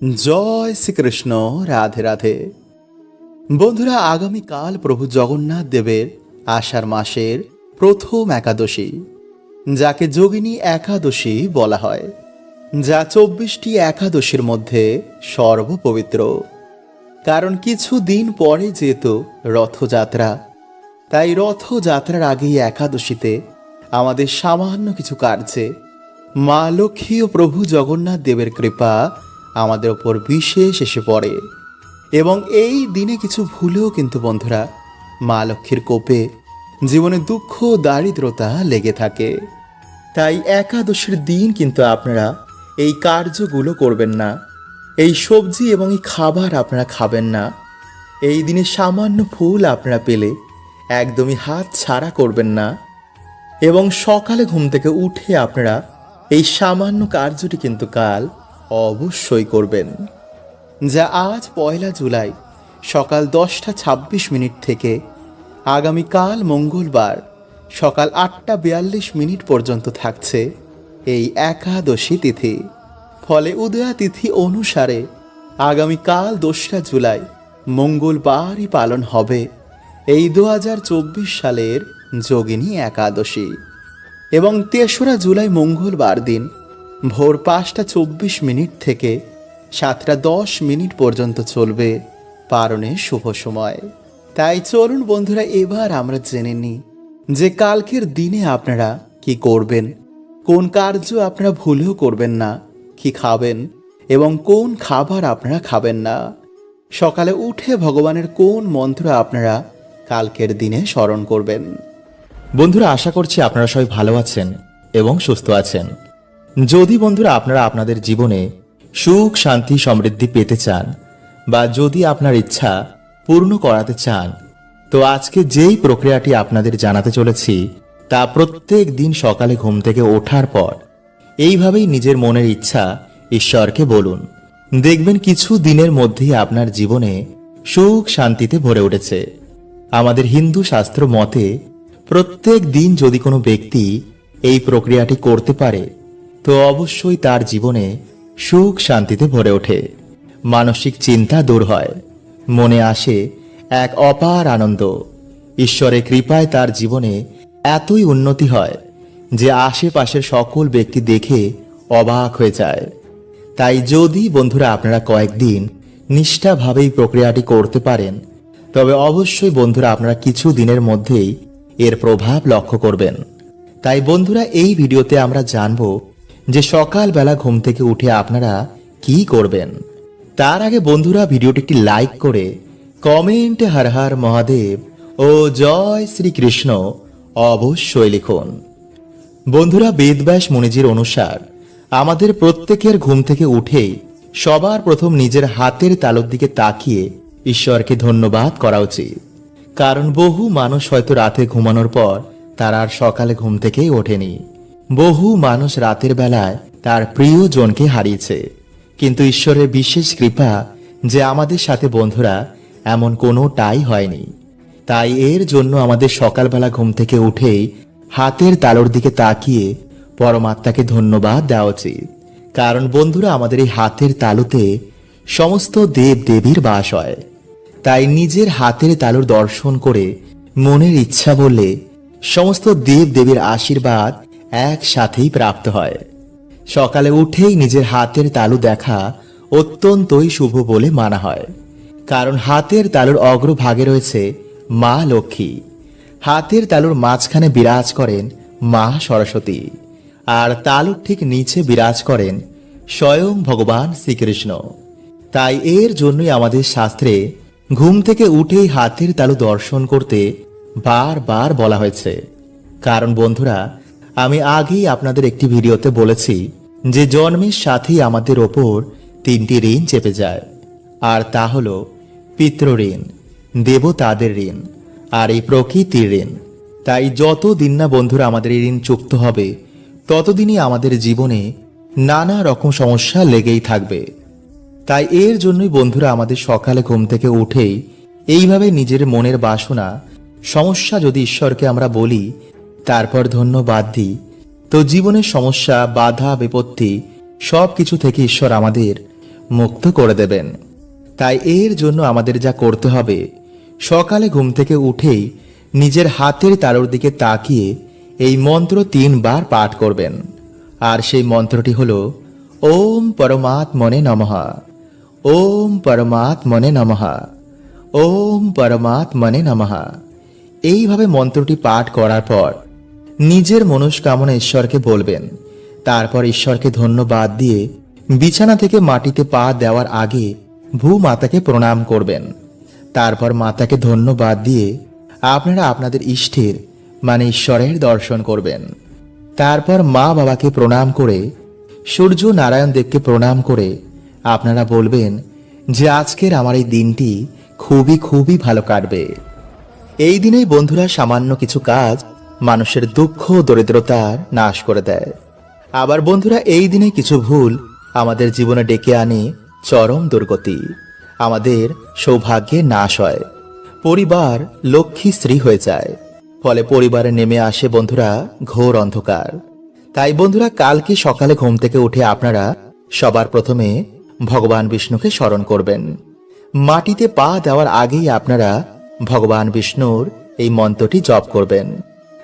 জয় শ্রীকৃষ্ণ, রাধে রাধে। বন্ধুরা, আগামীকাল প্রভু জগন্নাথ দেবের আষাঢ় মাসের প্রথম একাদশী, যাকে যোগিনী একাদশী বলা হয়, যা চব্বিশটি একাদশীর মধ্যে সর্বপবিত্র। কারণ কিছু দিন পরে যেহেতু রথযাত্রা, তাই রথযাত্রার আগেই একাদশীতে আমাদের সামান্য কিছু কার্যে মা লক্ষ্মী ও প্রভু জগন্নাথ দেবের কৃপা আমাদের ওপর বিশেষ এসে পড়ে। এবং এই দিনে কিছু ভুলেও কিন্তু বন্ধুরা, মা লক্ষ্মীর কোপে জীবনে দুঃখ, দারিদ্রতা লেগে থাকে। তাই একাদশীর দিন কিন্তু আপনারা এই কার্যগুলো করবেন না। এই সবজি এবং এই খাবার আপনারা খাবেন না। এই দিনে সামান্য ফুল আপনারা পেলে একদমই হাত ছাড়া করবেন না। এবং সকালে ঘুম থেকে উঠে আপনারা এই সামান্য কার্যটি কিন্তু কাল অবশ্যই করবেন। যা আজ পয়লা জুলাই, সকাল দশটা ছাব্বিশ মিনিট থেকে আগামীকাল মঙ্গলবার, সকাল আটটা বিয়াল্লিশ মিনিট পর্যন্ত থাকছে এই একাদশী তিথি। ফলে উদয়া তিথি অনুসারে আগামীকাল দোসরা জুলাই মঙ্গলবারই পালন হবে এই দু হাজার চব্বিশ সালের যোগিনী একাদশী। এবং তেসরা জুলাই মঙ্গলবার দিন ভোর পাঁচটা চব্বিশ মিনিট থেকে সাতটা দশ মিনিট পর্যন্ত চলবে পারণের শুভ সময়। তাই চলুন বন্ধুরা, এবার আমরা জেনে নিই যে কালকের দিনে আপনারা কি করবেন, কোন কার্য আপনারা ভুলেও করবেন না, কি খাবেন এবং কোন খাবার আপনারা খাবেন না। সকালে উঠে ভগবানের কোন মন্ত্র আপনারা কালকের দিনে স্মরণ করবেন? বন্ধুরা, আশা করছি আপনারা সবাই ভালো আছেন এবং সুস্থ আছেন। যদি বন্ধুরা আপনারা আপনাদের জীবনে সুখ, শান্তি, সমৃদ্ধি পেতে চান বা যদি আপনার ইচ্ছা পূর্ণ করাতে চান, তো আজকে যেই প্রক্রিয়াটি আপনাদের জানাতে চলেছি তা প্রত্যেক দিন সকালে ঘুম থেকে ওঠার পর এইভাবেই নিজের মনের ইচ্ছা ঈশ্বরকে বলুন। দেখবেন কিছু দিনের মধ্যেই আপনার জীবনে সুখ, শান্তিতে ভরে উঠেছে। আমাদের হিন্দু শাস্ত্র মতে প্রত্যেক দিন যদি কোনো ব্যক্তি এই প্রক্রিয়াটি করতে পারে তো অবশ্যই তার জীবনে সুখ শান্তিতে ভরে ওঠে। মানসিক চিন্তা দূর হয়। মনে আসে এক অপার আনন্দ। ঈশ্বরের কৃপায় তার জীবনে এতই উন্নতি হয় যে আশেপাশের সকল ব্যক্তি দেখে অবাক হয়ে যায়। তাই যদি বন্ধুরা আপনারা কয়েকদিন নিষ্ঠাভাবে এই প্রক্রিয়াটি করতে পারেন, তবে অবশ্যই বন্ধুরা আপনারা কিছু দিনের মধ্যেই এর প্রভাব লক্ষ্য করবেন। তাই বন্ধুরা, এই ভিডিওতে আমরা জানব যে সকালবেলা ঘুম থেকে উঠে আপনারা কি করবেন? তার আগে বন্ধুরা ভিডিওটি একটি লাইক করে কমেন্টে হর হর মহাদেব ও জয় শ্রীকৃষ্ণ অবশ্যই লিখুন। বন্ধুরা বেদব্যাস মুনিজির অনুসার, আমাদের প্রত্যেকের ঘুম থেকে উঠেই সবার প্রথম নিজের হাতের তালুর দিকে তাকিয়ে ঈশ্বরকে ধন্যবাদ করা উচিত। কারণ বহু মানুষ হয়তো রাতে ঘুমানোর পর তারা আর সকালে ঘুম থেকেই ওঠেনি। বহু মানুষ রাতের বেলায় তার প্রিয়জনকে হারিয়েছে। কিন্তু ঈশ্বরের বিশেষ কৃপা যে আমাদের সাথে বন্ধুরা এমন কোনোটাই হয়নি। তাই এর জন্য আমাদের সকালবেলা ঘুম থেকে উঠেই হাতের তালোর দিকে তাকিয়ে পরমাত্মাকে ধন্যবাদ দেওয়া উচিত। কারণ বন্ধুরা, আমাদের এই হাতের তালুতে সমস্ত দেব দেবীর বাস হয়। তাই নিজের হাতের তালুর দর্শন করে মনের ইচ্ছা বললে সমস্ত দেব দেবীর আশীর্বাদ একসাথেই প্রাপ্ত হয়। সকালে উঠেই নিজের হাতের তালু দেখা অত্যন্তই শুভ বলে মানা হয়। কারণ হাতের তালুর অগ্রভাগে রয়েছে মা লক্ষ্মী। হাতের তালুর মাঝখানে বিরাজ করেন মা সরস্বতী। আর তালুর ঠিক নিচে বিরাজ করেন স্বয়ং ভগবান শ্রীকৃষ্ণ। তাই এর জন্যই আমাদের শাস্ত্রে ঘুম থেকে উঠেই হাতের তালু দর্শন করতে বারবার বলা হয়েছে। কারণ বন্ধুরা আমি আগেই আপনাদের একটি ভিডিওতে বলেছি যে জন্মের সাথেই আমাদের ওপর তিনটি ঋণ চেপে যায়, আর তা হল পিতৃঋণ দেবতাদের ঋণ, আর এই প্রকৃতির ঋণ। তাই যত দিন না বন্ধুরা আমাদের এই ঋণ চুক্ত হবে, ততদিনই আমাদের জীবনে নানা রকম সমস্যা লেগেই থাকবে। তাই এর জন্যই বন্ধুরা আমাদের সকালে ঘুম থেকে উঠেই এইভাবে নিজের মনের বাসনা, সমস্যা যদি ঈশ্বরকে আমরা বলি তারপর ধন্যবাদ দিই। তো জীবনের সমস্যা, বাধা, বিপত্তি সব কিছু থেকে ঈশ্বর আমাদের মুক্ত করে দেবেন। তাই এর জন্য আমাদের যা করতে হবে, সকালে ঘুম থেকে উঠেই নিজের হাতের তালুর দিকে তাকিয়ে এই মন্ত্র তিনবার পাঠ করবেন। আর সেই মন্ত্রটি হল, ওম পরমাত্মনে নমঃ। ওম পরমাত্মনে নমঃ। ওম পরমাত্মনে নমঃ। এইভাবে মন্ত্রটি পাঠ করার পর নিজের মনস্কামনা ঈশ্বরকে বলবেন। তারপর ঈশ্বরকে ধন্যবাদ দিয়ে বিছানা থেকে মাটিতে পা দেওয়ার আগে ভূ মাতাকে প্রণাম করবেন। তারপর মাতাকে ধন্যবাদ দিয়ে আপনারা আপনাদের ইষ্টের মানে ঈশ্বরের দর্শন করবেন। তারপর মা বাবাকে প্রণাম করে, সূর্য নারায়ণ দেবকে প্রণাম করে আপনারা বলবেন যে আজকের আমার এই দিনটি খুবই খুবই ভালো কাটবে। এই দিনেই বন্ধুরা সামান্য কিছু কাজ মানুষের দুঃখ দরিদ্রতার নাশ করে দেয়। আবার বন্ধুরা, এই দিনে কিছু ভুল আমাদের জীবনে ডেকে আনে চরম দুর্গতি। আমাদের সৌভাগ্যে নাশ হয়। পরিবার লক্ষ্মী স্ত্রী হয়ে যায়। ফলে পরিবারে নেমে আসে বন্ধুরা ঘোর অন্ধকার। তাই বন্ধুরা, কালকে সকালে ঘুম থেকে উঠে আপনারা সবার প্রথমে ভগবান বিষ্ণুকে স্মরণ করবেন। মাটিতে পা দেওয়ার আগেই আপনারা ভগবান বিষ্ণুর এই মন্ত্রটি জপ করবেন।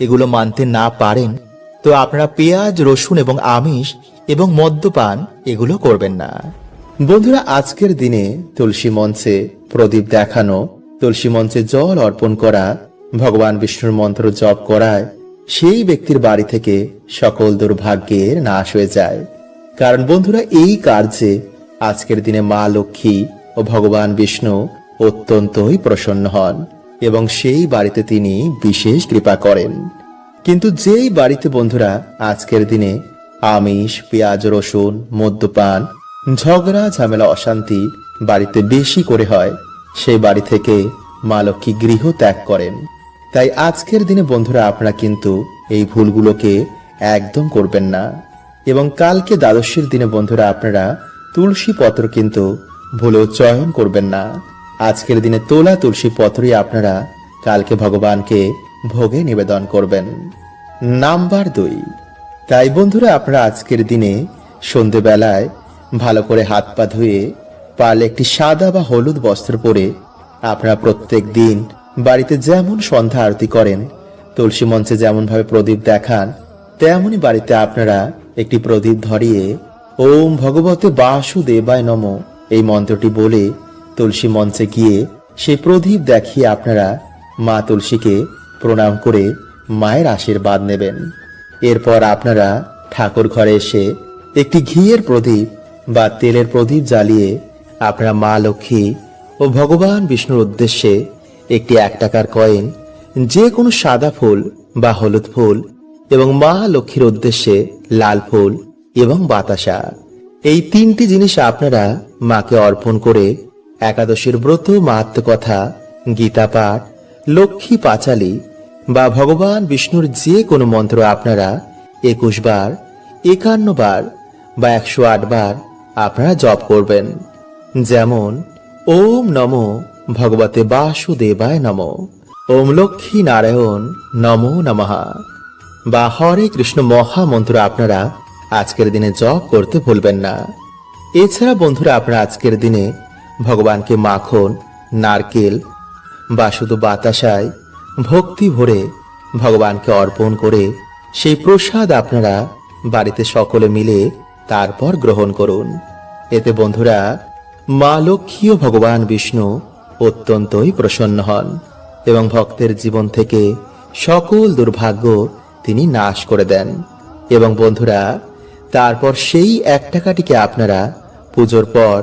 এগুলো মানতে না পারেন, তো আপনারা পেঁয়াজ, রসুন এবং আমিষ এবং মদ্যপান এগুলো করবেন না। বন্ধুরা, আজকের দিনে তুলসী মঞ্চে প্রদীপ দেখানো, তুলসী মঞ্চে জল অর্পণ করা, ভগবান বিষ্ণুর মন্ত্র জপ করায়, সেই ব্যক্তির বাড়ি থেকে সকল দুর্ভাগ্যের নাশ হয়ে যায়। কারণ বন্ধুরা, এই কার্যে আজকের দিনে মা লক্ষ্মী ও ভগবান বিষ্ণু অত্যন্তই প্রসন্ন হন। এবং সেই বাড়িতে তিনি বিশেষ কৃপা করেন। কিন্তু যেই বাড়িতে বন্ধুরা, আজকের দিনে আমিষ, পেঁয়াজ, রসুন, মদ্যপান, ঝগড়া, ঝামেলা, অশান্তি বাড়িতে বেশি করে হয় সেই বাড়ি থেকে মা লক্ষ্মী গৃহ ত্যাগ করেন। তাই আজকের দিনে বন্ধুরা, আপনারা কিন্তু এই ভুলগুলোকে একদম করবেন না। এবং কালকে দ্বাদশীর দিনে বন্ধুরা, আপনারা তুলসী পত্র কিন্তু ভুলেও চয়ন করবেন না। আজকের দিনে তোলা তুলসী পত্রই আপনারা কালকে ভগবানকে ভোগে নিবেদন করবেন। নাম্বার দুই। তাই বন্ধুরা, আপনারা আজকের দিনে সন্ধেবেলায় ভালো করে হাত পা ধুয়ে পারলে একটি সাদা বা হলুদ বস্ত্র পরে আপনারা প্রত্যেক দিন বাড়িতে যেমন সন্ধ্যা আরতি করেন, তুলসী মঞ্চে যেমন ভাবে প্রদীপ দেখান, তেমনই বাড়িতে আপনারা একটি প্রদীপ ধরিয়ে ওম ভগবতে বাসুদেবায় নম এই মন্ত্রটি বলে তুলসী মঞ্চে গিয়ে সেই প্রদীপ দেখিয়ে আপনারা মা তুলসীকে প্রণাম করে মায়ের আশীর্বাদ নেবেন। এরপর আপনারা ঠাকুর ঘরে এসে একটি ঘিয়ের প্রদীপ বা তেলের প্রদীপ জ্বালিয়ে আপনারা মা লক্ষ্মী ও ভগবান বিষ্ণুর উদ্দেশ্যে একটি এক টাকার কয়েন যে কোনো সাদা ফুল বা হলুদ ফুল এবং মা লক্ষ্মীর উদ্দেশ্যে লাল ফুল এবং বাতাসা। এই তিনটি জিনিস আপনারা মাকে অর্পণ করে একাদশীর ব্রত মাহাত্ম কথা গীতা পাঠ, লক্ষ্মী পাঁচালী বা ভগবান বিষ্ণুর যে কোনো মন্ত্র আপনারা একুশ বার, একান্ন বার বা একশো আট বার আপনারা জপ করবেন। যেমন, ওম নমো ভগবতে বাসুদেবায় নম, ওম লক্ষ্মী নারায়ণ নমো নমঃ বা হরে কৃষ্ণ মহামন্ত্র আপনারা আজকের দিনে জপ করতে ভুলবেন না। এছাড়া বন্ধুরা, আপনারা আজকের দিনে ভগবানকে মাখন, নারকেল বা শুধু বাতাসায় ভক্তি ভরে ভগবানকে অর্পণ করে সেই প্রসাদ আপনারা বাড়িতে সকলে মিলে তারপর গ্রহণ করুন। এতে বন্ধুরা, মা লক্ষ্মী ভগবান বিষ্ণু অত্যন্তই প্রসন্ন হন এবং ভক্তের জীবন থেকে সকল দুর্ভাগ্য তিনি নাশ করে দেন। এবং বন্ধুরা, তারপর সেই এক টাকাটিকে আপনারা পুজোর পর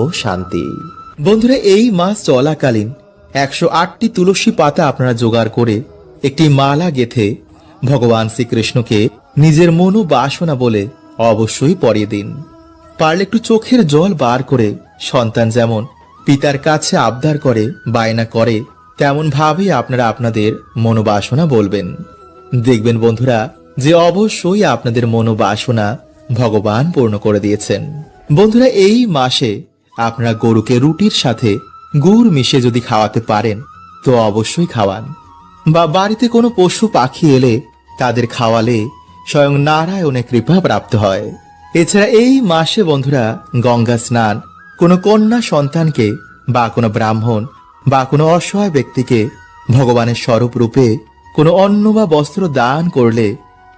ও শান্তি। বন্ধুরা, এই মাস চলাকালীন একশো আটটি তুলসী পাতা আপনারা জোগাড় করে একটি মালা গেথে ভগবান শ্রীকৃষ্ণকে নিজের মনো বাসনা বলে অবশ্যই পরিয়ে দিন। পারলে একটু চোখের জল বার করে সন্তান যেমন পিতার কাছে আবদার করে, বায়না করে তেমন ভাবেই আপনারা আপনাদের মনোবাসনা বলবেন। দেখবেন বন্ধুরা, যে অবশ্যই আপনাদের মনোবাসনা ভগবান পূর্ণ করে দিয়েছেন। বন্ধুরা, এই মাসে আপনারা গরুকে রুটির সাথে গুড় মিশে যদি খাওয়াতে পারেন, তো অবশ্যই খাওয়ান। বা বাড়িতে কোনো পশু পাখি এলে তাদের খাওয়ালে স্বয়ং নারায়ণের কৃপা প্রাপ্ত হয়। এছাড়া এই মাসে বন্ধুরা গঙ্গা স্নান কোনো কন্যা সন্তানকে বা কোনো ব্রাহ্মণ বা কোনো অসহায় ব্যক্তিকে ভগবানের স্বরূপ রূপে কোনো অন্ন বা বস্ত্র দান করলে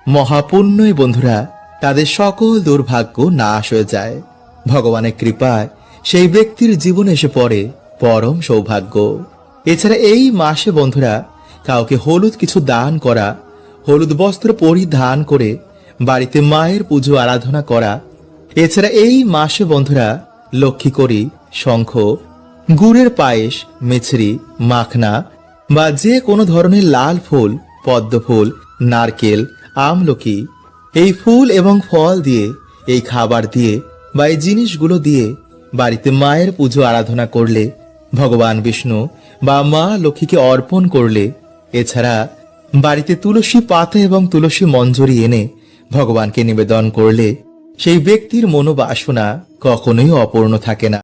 মহাপুণ্যই বন্ধুরা তাদের সকল দুর্ভাগ্য নাশ হয়ে যায়। ভগবানের কৃপায় সেই ব্যক্তির জীবনে এসে পড়ে পরম সৌভাগ্য। এছাড়া এই মাসে, বন্ধুরা, কাউকে হলুদ কিছু দান করা, হলুদ বস্ত্র পরিধান করে বাড়িতে মায়ের পুজো আরাধনা করা, এছাড়া এই মাসে, বন্ধুরা লক্ষ্মী করি শঙ্খ, গুড়ের পায়েস, মেছরি, মাখনা বা যে কোনো ধরনের লাল ফুল, পদ্ম ফুল, নারকেল, আমলকি, এই ফুল এবং ফল দিয়ে, এই খাবার দিয়ে বা এই জিনিসগুলো দিয়ে বাড়িতে মায়ের পুজো আরাধনা করলে, ভগবান বিষ্ণু বা মা লক্ষ্মীকে অর্পণ করলে, এছাড়া বাড়িতে তুলসী পাতা এবং তুলসী মঞ্জুরি এনে ভগবানকে নিবেদন করলে, সেই ব্যক্তির মনোবাসনা কখনোই অপূর্ণ থাকে না।